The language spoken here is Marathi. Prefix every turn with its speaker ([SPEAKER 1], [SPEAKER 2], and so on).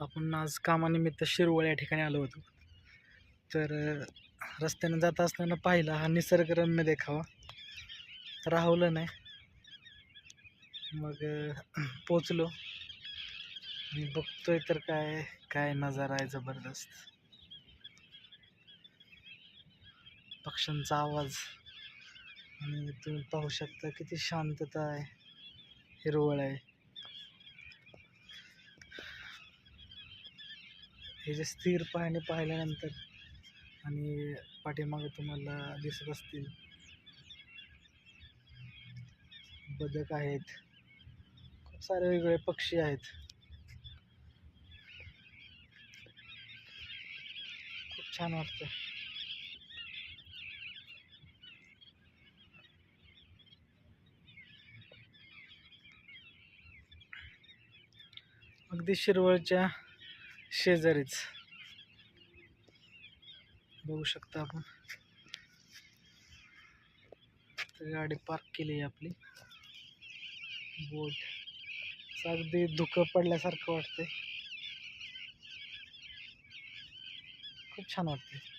[SPEAKER 1] आपण आज कामानिमित्त शिरवळ या ठिकाणी आलो होतो. तर रस्त्यानं रस्त्याने जात असताना पाहिला हा निसर्गरम्य देखावा. राहवलं नाही. मग पोचलो. मी बघतोय तर काय काय नजारा आहे जबरदस्त. पक्ष्यांचा आवाज. आणि तुम्ही पाहू शकता किती शांतता आहे. हिरवळ आहे. हे जे स्थिर पाहणे पाहिल्यानंतर आणि पाठीमागे तुम्हाला दिसत असतील. बदक आहेत. खूप सारे वेगवेगळे पक्षी आहेत. खूप छान वाटतं अगदी शिरवळच्या शेजारीच. बघू शकता आपण. गाडी पार्क केली आहे आपली. बोट. अगदी धुकं पडल्यासारखं वाटतंय. खूप छान वाटतंय.